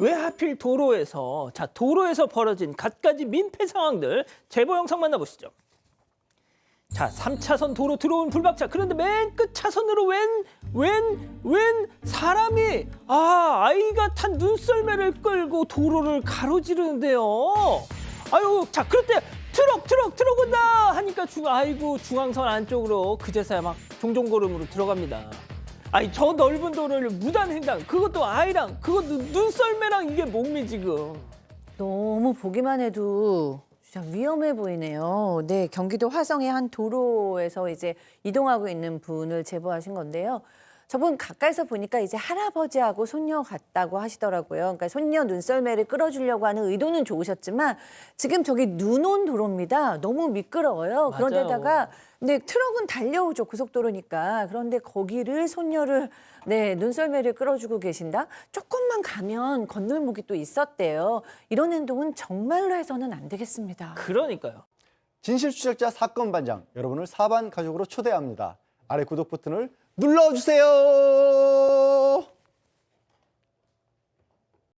왜 하필 도로에서 자 도로에서 벌어진 갖가지 민폐 상황들 제보 영상 만나보시죠. 자, 3차선 도로 들어온 불박차. 그런데 맨 끝 차선으로 웬, 웬, 웬 사람이, 아, 아이가 탄 눈썰매를 끌고 도로를 가로지르는데요. 아유, 자, 그럴 때 트럭, 트럭, 트럭 온다! 하니까 중, 아이고, 중앙선 안쪽으로 그제서야 막 종종 걸음으로 들어갑니다. 아니, 저 넓은 도로를 무단 횡단, 그것도 아이랑, 그것도 눈썰매랑 이게 몸이 지금. 너무 보기만 해도 진짜 위험해 보이네요. 네, 경기도 화성의 한 도로에서 이제 이동하고 있는 분을 제보하신 건데요. 저분 가까이서 보니까 이제 할아버지하고 손녀 같다고 하시더라고요. 그러니까 손녀 눈썰매를 끌어주려고 하는 의도는 좋으셨지만 지금 저기 눈 온 도로입니다. 너무 미끄러워요. 맞아요. 그런데다가 근데 트럭은 달려오죠 고속도로니까. 그런데 거기를 손녀를 네 눈썰매를 끌어주고 계신다. 조금만 가면 건널목이 또 있었대요. 이런 행동은 정말로 해서는 안 되겠습니다. 그러니까요. 진실 추적자 사건 반장 여러분을 사반 가족으로 초대합니다. 아래 구독 버튼을 눌러주세요.